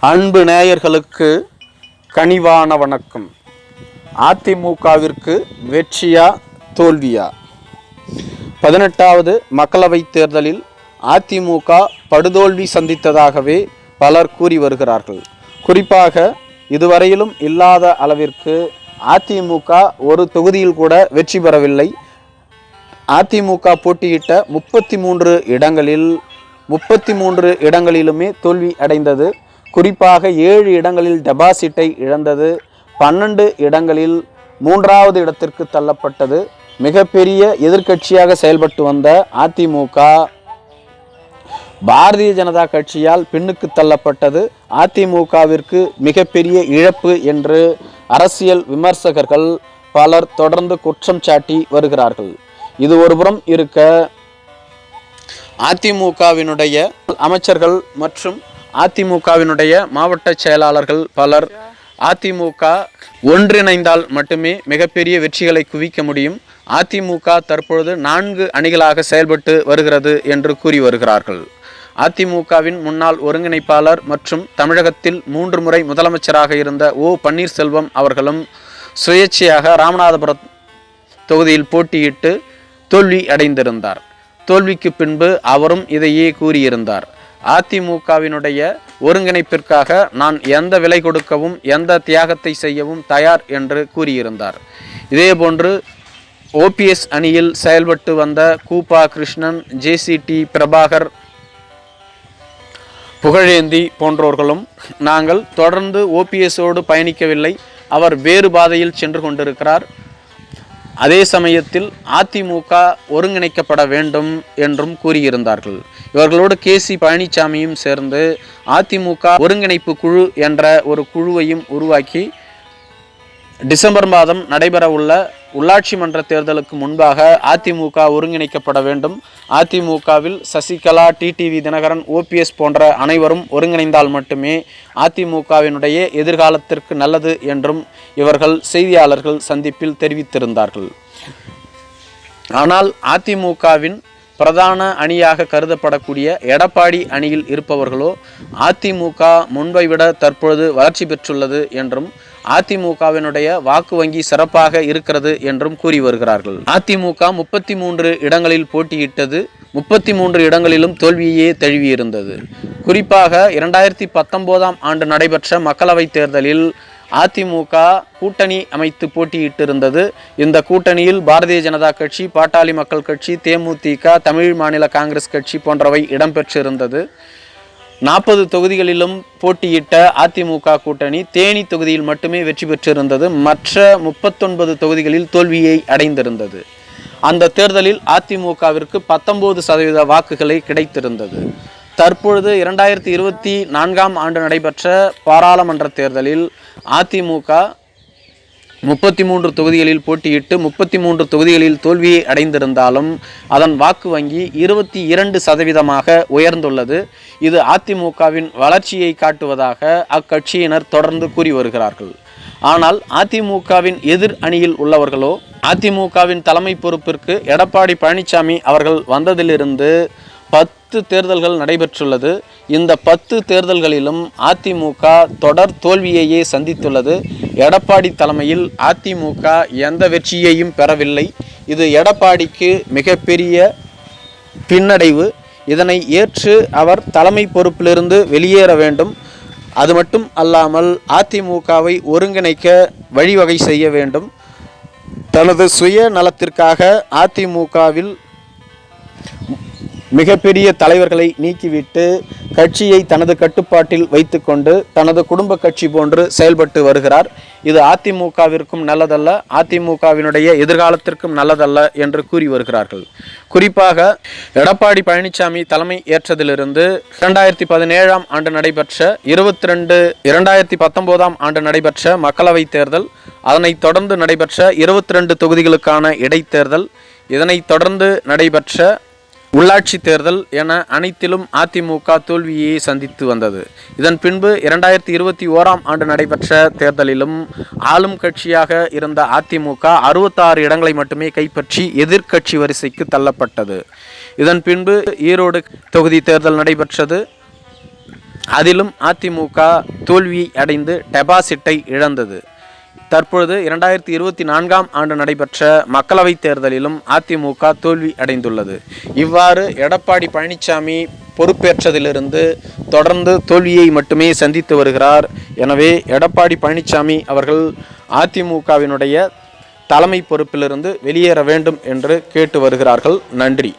அன்பு நேயர்களுக்கு கனிவான வணக்கம். அதிமுகவிற்கு வெற்றியா தோல்வியா? பதினெட்டாவது மக்களவைத் தேர்தலில் அதிமுக படுதோல்வி சந்தித்ததாகவே பலர் கூறி வருகிறார்கள். குறிப்பாக இதுவரையிலும் இல்லாத அளவிற்கு அதிமுக ஒரு தொகுதியில் கூட வெற்றி பெறவில்லை. அதிமுக போட்டியிட்ட முப்பத்தி மூன்று இடங்களில் முப்பத்தி மூன்று இடங்களிலுமே தோல்வி அடைந்தது. குறிப்பாக ஏழு இடங்களில் டெபாசிட்டை இழந்தது பன்னெண்டு இடங்களில் மூன்றாவது இடத்திற்கு தள்ளப்பட்டது. மிகப்பெரிய எதிர்க்கட்சியாக செயல்பட்டு வந்த அதிமுக பாரதிய ஜனதா கட்சியால் பின்னுக்கு தள்ளப்பட்டது. அதிமுகவிற்கு மிகப்பெரிய இழப்பு என்று அரசியல் விமர்சகர்கள் பலர் தொடர்ந்து குற்றம் சாட்டி வருகிறார்கள். இது ஒருபுறம் இருக்க அதிமுகவினுடைய அமைச்சர்கள் மற்றும் அதிமுகவினுடைய மாவட்ட செயலாளர்கள் பலர் அதிமுக ஒன்றிணைந்தால் மட்டுமே மிகப்பெரிய வெற்றிகளை குவிக்க முடியும். அதிமுக தற்பொழுது நான்கு அணிகளாக செயல்பட்டு வருகிறது என்று கூறி வருகிறார்கள். அதிமுகவின் முன்னாள் ஒருங்கிணைப்பாளர் மற்றும் தமிழகத்தில் மூன்று முறை முதலமைச்சராக இருந்த ஓ பன்னீர்செல்வம் அவர்களும் சுயேட்சையாக ராமநாதபுரம் தொகுதியில் போட்டியிட்டு தோல்வி அடைந்திருந்தார். தோல்விக்கு பின்பு அவரும் இதையே கூறியிருந்தார். அதிமுகவினுடைய ஒருங்கிணைப்பிற்காக நான் எந்த விலை கொடுக்கவும் எந்த தியாகத்தை செய்யவும் தயார் என்று கூறியிருந்தார். இதேபோன்று ஓபிஎஸ் அணியில் செயல்பட்டு வந்த கூபா கிருஷ்ணன் ஜேசிடி பிரபாகர் புகழேந்தி போன்றோர்களும் நாங்கள் தொடர்ந்து ஓபிஎஸோடு பயணிக்கவில்லை. அவர் வேறு பாதையில் சென்று கொண்டிருக்கிறார். அதே சமயத்தில் அதிமுக ஒருங்கிணைக்கப்பட வேண்டும் என்றும் கூறியிருந்தார்கள். இவர்களோடு கே சி பழனிசாமியும் சேர்ந்து அதிமுக ஒருங்கிணைப்பு குழு என்ற ஒரு குழுவையும் உருவாக்கி டிசம்பர் மாதம் நடைபெறவுள்ள உள்ளாட்சி மன்ற தேர்தலுக்கு முன்பாக அதிமுக ஒருங்கிணைக்கப்பட வேண்டும். அதிமுகவில் சசிகலா டிடிவி தினகரன் ஓபிஎஸ் போன்ற அனைவரும் ஒருங்கிணைந்தால் மட்டுமே அதிமுகவினுடைய எதிர்காலத்திற்கு நல்லது என்றும் இவர்கள் செய்தியாளர்கள் சந்திப்பில் தெரிவித்திருந்தார்கள். ஆனால் அதிமுகவின் பிரதான அணியாக கருதப்படக்கூடிய எடப்பாடி அணியில் இருப்பவர்களோ அதிமுக முன்பை விட தற்பொழுது வளர்ச்சி பெற்றுள்ளது என்றும் அதிமுகவினுடைய வாக்கு வங்கி சிறப்பாக இருக்கிறது என்றும் கூறி வருகிறார்கள். அதிமுக முப்பத்தி மூன்று இடங்களில் போட்டியிட்டது. முப்பத்தி மூன்று இடங்களிலும் தோல்வியே தழுவியிருந்தது. குறிப்பாக இரண்டாயிரத்தி பத்தொன்பதாம் ஆண்டு நடைபெற்ற மக்களவைத் தேர்தலில் அதிமுக கூட்டணி அமைத்து போட்டியிட்டிருந்தது. இந்த கூட்டணியில் பாரதிய ஜனதா கட்சி பாட்டாளி மக்கள் கட்சி தேமுதிக தமிழ் மாநில காங்கிரஸ் கட்சி போன்றவை இடம்பெற்றிருந்தது. நாற்பது தொகுதிகளிலும் போட்டியிட்ட அதிமுக கூட்டணி தேனி தொகுதியில் மட்டுமே வெற்றி பெற்றிருந்தது. மற்ற முப்பத்தொன்பது தொகுதிகளில் தோல்வியை அடைந்திருந்தது. அந்த தேர்தலில் அதிமுகவிற்கு பத்தொன்பது சதவீத வாக்குகளை கிடைத்திருந்தது. தற்பொழுது இரண்டாயிரத்தி இருபத்தி நான்காம் ஆண்டு நடைபெற்ற பாராளுமன்ற தேர்தலில் அதிமுக முப்பத்தி மூன்று தொகுதிகளில் போட்டியிட்டு முப்பத்தி மூன்று தொகுதிகளில் தோல்வியை அடைந்திருந்தாலும் அதன் வாக்கு வங்கி இருபத்தி இரண்டு சதவீதமாக உயர்ந்துள்ளது. இது அதிமுகவின் வளர்ச்சியை காட்டுவதாக அக்கட்சியினர் தொடர்ந்து கூறி வருகிறார்கள். ஆனால் அதிமுகவின் எதிர் அணியில் உள்ளவர்களோ அதிமுகவின் தலைமை பொறுப்பிற்கு எடப்பாடி பழனிசாமி அவர்கள் வந்ததிலிருந்து பத்து தேர்தல்கள் நடைபெற்றுள்ளது. இந்த பத்து தேர்தல்களிலும் அதிமுக தொடர் தோல்வியையே சந்தித்துள்ளது. எடப்பாடி தலைமையில் அதிமுக எந்த வெற்றியையும் பெறவில்லை. இது எடப்பாடிக்கு மிகப்பெரிய பின்னடைவு. இதனை ஏற்று அவர் தலைமை பொறுப்பிலிருந்து வெளியேற வேண்டும். அது மட்டும் அல்லாமல் அதிமுகவை ஒருங்கிணைக்க வழிவகை செய்ய வேண்டும். தனது சுய நலத்திற்காக அதிமுகவில் மிகப்பெரிய தலைவர்களை நீக்கிவிட்டு கட்சியை தனது கட்டுப்பாட்டில் வைத்துக்கொண்டு தனது குடும்ப கட்சி போன்று செயல்பட்டு வருகிறார். இது அதிமுகவிற்கும் நல்லதல்ல அதிமுகவினுடைய எதிர்காலத்திற்கும் நல்லதல்ல என்று கூறி வருகிறார்கள். குறிப்பாக எடப்பாடி பழனிசாமி தலைமை ஏற்றதிலிருந்து இரண்டாயிரத்தி பதினேழாம் ஆண்டு நடைபெற்ற இருபத்தி ரெண்டு இரண்டாயிரத்தி பத்தொன்பதாம் ஆண்டு நடைபெற்ற மக்களவைத் தேர்தல் அதனைத் தொடர்ந்து நடைபெற்ற இருபத்தி ரெண்டு தொகுதிகளுக்கான இடைத்தேர்தல் இதனைத் தொடர்ந்து நடைபெற்ற உள்ளாட்சி தேர்தல் என அனைத்திலும் அதிமுக தோல்வியை சந்தித்து வந்தது. இதன் பின்பு இரண்டாயிரத்தி இருபத்தி ஓராம் ஆண்டு நடைபெற்ற தேர்தலிலும் ஆளும் கட்சியாக இருந்த அதிமுக அறுபத்தாறு இடங்களை மட்டுமே கைப்பற்றி எதிர்க்கட்சி வரிசைக்கு தள்ளப்பட்டது. இதன் பின்பு ஈரோடு தொகுதி தேர்தல் நடைபெற்றது. அதிலும் அதிமுக தோல்வி அடைந்து டெபாசிட்டை இழந்தது. தற்பொழுது இரண்டாயிரத்தி இருபத்தி நான்காம் ஆண்டு நடைபெற்ற மக்களவைத் தேர்தலிலும் அதிமுக தோல்வி அடைந்துள்ளது. இவ்வாறு எடப்பாடி பழனிசாமி பொறுப்பேற்றதிலிருந்து தொடர்ந்து தோல்வியை மட்டுமே சந்தித்து வருகிறார். எனவே எடப்பாடி பழனிசாமி அவர்கள் அதிமுகவினுடைய தலைமை பொறுப்பிலிருந்து வெளியேற வேண்டும் என்று கேட்டு வருகிறார்கள். நன்றி.